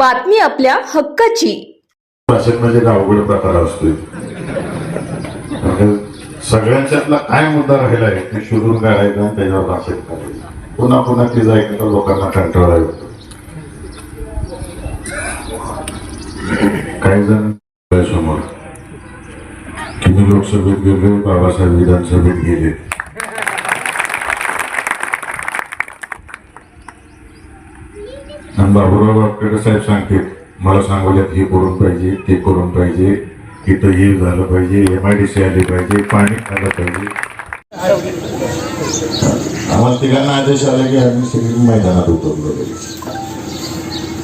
बातमी आपल्या हक्काची. भाषेत म्हणजे अवघड प्रकार असतोय. म्हणजे सगळ्यांच्यातला काय मुद्दा राहिला आहे ते शोधून काढायचा आणि त्याच्यावर भाषेत करायचं पुन्हा पुन्हा तिचा ऐकलं लोकांना कंटाळा येतो. काही जण समोर तुम्ही लोकसभेत गेले बाबासाहेब विधानसभेत गेले. आणि बाबूराव वाकडे साहेब सांगते मला सांगवल्यात हे करून पाहिजे ते करून पाहिजे इथं हे झालं पाहिजे एम आय डी सी आली पाहिजे पाणी आलं पाहिजे. आम्हाला तिघांना आदेश आला की आम्ही सगळी मैदानात उतरलो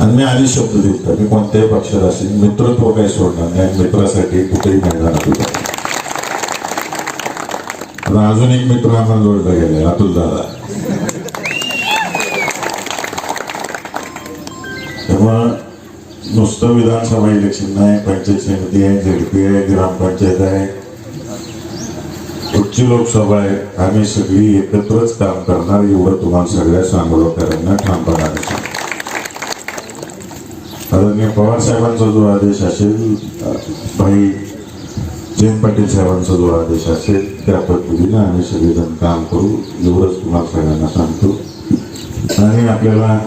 आणि मी आधी शब्द देतो मी कोणत्याही पक्षात असेल मित्रत्व काही सोडणार नाही मित्रासाठी कुठेही मैदानात उतर अजून एक मित्र आम्हाला जोडला गेलाय अतुल दादा. किंवा नुसतं विधानसभा इलेक्शन नाही पंचायत समिती आहे झडपी आहे ग्रामपंचायत आहे उच्च लोकसभा आहे आम्ही सगळी एकत्रच काम करणार एवढं तुम्हाला सगळ्या सांगोलकरांना ठामपणाने आदरणीय पवार साहेबांचा जो आदेश असेल भाई जयंत पाटील साहेबांचा जो आदेश असेल त्या पद्धतीने आम्ही सगळेजण काम करू एवढंच तुम्हाला सगळ्यांना सांगतो आणि आपल्याला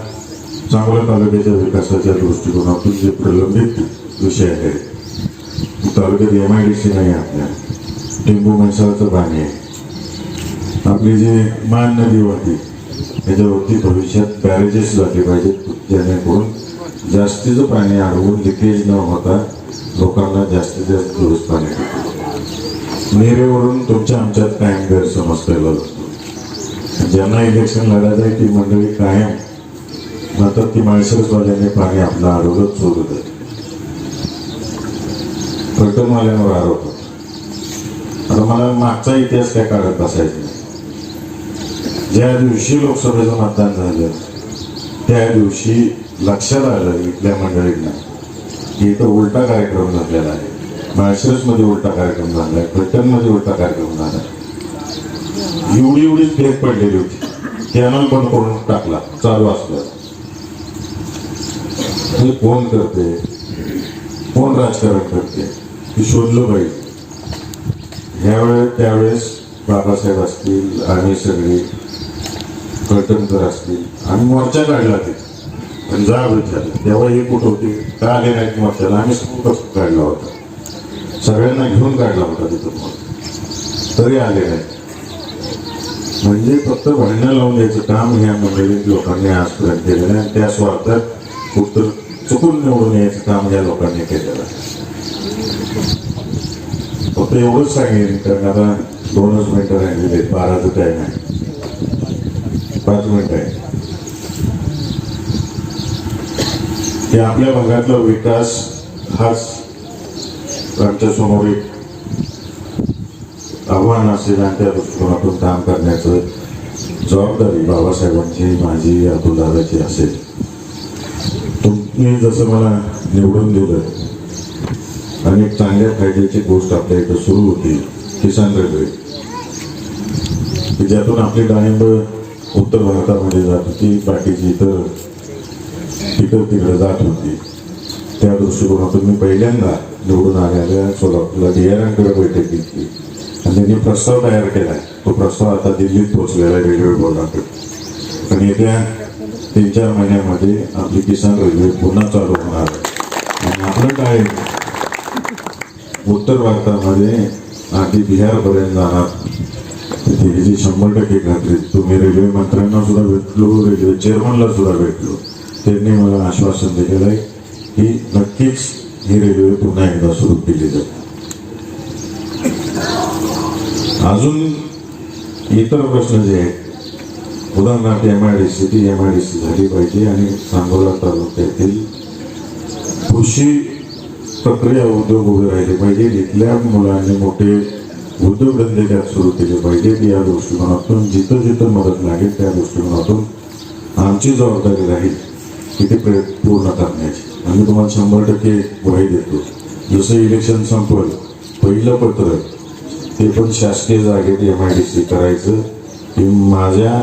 चांगल्या तालुक्याच्या विकासाच्या दृष्टिकोनातून जे प्रलंबित विषय आहेत तालुक्यात एम आय डी सी नाही आपल्या. टेंबू म्हैसाळचं पाणी आहे. आपली जी मान नदी होती त्याच्यावरती भविष्यात बॅरेजेस झाले पाहिजेत जेणेकरून जास्तीचं पाणी अडवून लिकेज न होता लोकांना जास्तीत जास्त दुरुस्त पाणी नेरेवरून तुमच्या आमच्यात कायम गैरसमज केला जातो. ज्यांना इलेक्शन लढायचं आहे ती मंडळी कायम नंतर ती माळशिरसवाल्याने पाणी आपलं अडवलं चोरू दे फलटणवाल्यांवर आरोप होता. आता मला मागचा इतिहास काय काढत बसायचा ज्या दिवशी लोकसभेचं मतदान झालं त्या दिवशी लक्षात आलं इथल्या मंडळींना की इथं उलटा कार्यक्रम झालेला आहे. माळशिरसमध्ये उलटा कार्यक्रम झाला आहे फलटणमध्ये उलटा कार्यक्रम झाला आहे. एवढी एवढी फेक पडलेली होती. चॅनल बंद करून टाकला चालू असल्यास हे कोण करते. कोण राजकारण करते. हे शोधलं पाहिजे. ह्यावेळेस त्यावेळेस बाबासाहेब असतील आम्ही सगळे कळटणकर असतील आम्ही मोर्चा काढला ते. आणि जा झालं तेव्हा हे कुठं होते? का आले नाहीत मोर्चाला? आम्ही कुठं काढला होता. सगळ्यांना घेऊन काढला होता तिथं तरी आले नाही म्हणजे फक्त भांडणं लावून द्यायचं काम ह्या मंडळीत लोकांनी आजपर्यंत केलेलं आहे आणि त्या स्वार्थात कुठं चुकून निवडून यायचं काम या लोकांनी केलेलं. आहे फक्त एवढंच सांगेन कारण आता दोनच मिनिटं राहिलेले आहेत बाराचं टाईम आहे. पाच मिनिटं आहे. हे आपल्या भागातला विकास हाच आमच्यासमोर एक आव्हान असेल आणि त्या दृष्टिकोनातून काम करण्याचं जबाबदारी बाबासाहेबांची माझी अतुलदादाची असेल. मी जसं मला निवडून दिलं अनेक चांगल्या फायद्याची गोष्ट आपल्या इथं सुरू होती किसान रेल्वे. की ज्यातून आपली डाळिंब उत्तर भारतामध्ये जात होती बाकीची इतर तिकडं तिकडं जात होती. त्या दृष्टिकोनातून मी पहिल्यांदा निवडून आलेल्या सोलापूरला बिहारांकडे बैठक घेतली. आणि त्यांनी प्रस्ताव तयार केला. तो प्रस्ताव आता दिल्लीत पोहोचलेला रेल्वे बोर्डाकडे. पण येत्या तीन चार महिन्यामध्ये आपली किसान रेल्वे पुन्हा चालू होणार आहे. आणि आपलं काय? उत्तर भारतामध्ये आधी बिहारपर्यंत जाणार. तिथे जी शंभर टक्के खात्री तुम्ही रेल्वे मंत्र्यांना सुद्धा भेटलो रेल्वे चेअरमनला सुद्धा भेटलो. त्यांनी मला आश्वासन दिलेलं आहे की नक्कीच ही रेल्वे पुन्हा एकदा सुरू केली जाईल. अजून इतर प्रश्न जे आहेत उदाहरणार्थ एम आय डी सी ती एम आय डी सी झाली पाहिजे आणि सांगोला तालुक्यातील कृषी प्रक्रिया उद्योग उभे राहिले पाहिजे. इथल्या मुलांनी मोठे उद्योगधंदे त्यात सुरू केले पाहिजेत या दृष्टिकोनातून जिथं जिथं मदत लागेल त्या दृष्टिकोनातून आमची जबाबदारी राहील की ते पूर्ण करण्याची. आम्ही तुम्हाला शंभर टक्के ग्वाही देतो. जसं इलेक्शन संपलं पहिलं पत्र ते पण शासकीय जागेत एम आय डी सी करायचं. की माझ्या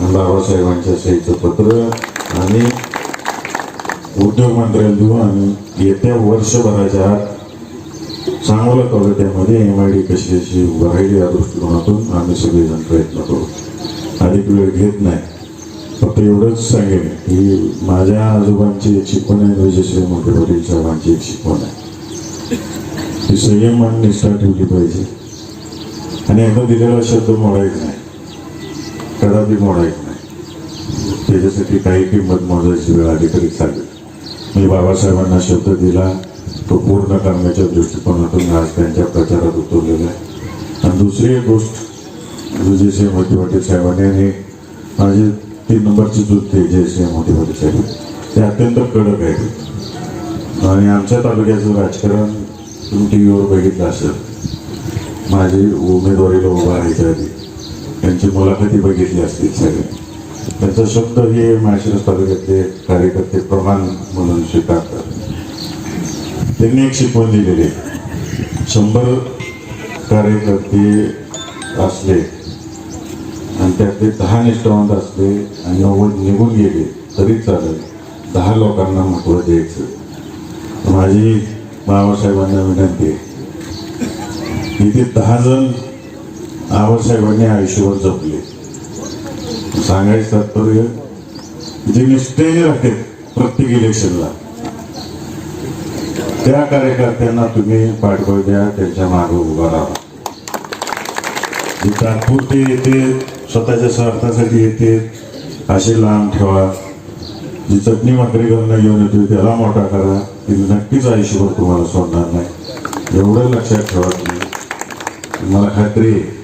बाबासाहेबांच्या सहीचं पत्र आणि उद्योगमंत्र्यांचं आणि येत्या वर्षभराच्या आत चांगल्या तालुक्यामध्ये एम आय डी कशी अशी उभं राहील या दृष्टिकोनातून आम्ही सगळेजण प्रयत्न करू. अधिक वेळ घेत नाही. फक्त एवढंच सांगेन की माझ्या आजोबांची एक शिकवण आहे विजयश्री मोठे वडील साहेबांची एक शिकवण आहे. ती संयम आणि निष्ठा ठेवली पाहिजे. आणि एकदा दिलेला शब्द मोडायचा नाही. कदापि मोडायचा नाही त्याच्यासाठी काही किंमत मोजायची वेळ आली तरी चालेल. मी बाबासाहेबांना शब्द दिला. तो पूर्ण करण्याच्या दृष्टिकोनातून आज त्यांच्या प्रचारात उतरलेला आहे. आणि दुसरी एक गोष्ट विजयसिंह मोठी पाटील साहेबांनी आणि माझे तीन नंबरची चूक ते जयसिंह मोठी पाटील साहेब ते अत्यंत कडक आहे आणि आमच्या तालुक्याचं राजकारण तुम्ही टी व्हीवर बघितलं असेल. माझी उमेदवारीला उभा राहायच्या आधी त्यांची मुलाखती बघितली असतील सगळे. त्यांचा शब्द हे माळशिरस तालुक्यातले कार्यकर्ते प्रमाण म्हणून स्वीकारतात. त्यांनी एक शिकवण दिलेली आहे. शंभर कार्यकर्ते असले आणि त्यातले दहा निष्ठावंत असले आणि नव्वद निघून गेले तरी चालेल. दहा लोकांना महत्त्व द्यायचं. माझी बाबासाहेबांना विनंती आहे. की ते दहा जण बाबासाहेबांनी आयुष्यभर जपले. सांगायचं तात्पर्य जे निष्ठेने राहते प्रत्येक इलेक्शनला त्या कार्यकर्त्यांना तुम्ही पाठबळ द्या त्यांच्या मागे उभा राहा. जे तात्पुरते येते स्वतःच्या स्वार्थासाठी येते असे लांब ठेवा. जी चटणी भाकरी करणं घेऊन येते त्याला मोठा करा. ती नक्कीच आयुष्यभर तुम्हाला सोडणार नाही. एवढं लक्षात ठेवा तुम्ही. मला खात्री आहे.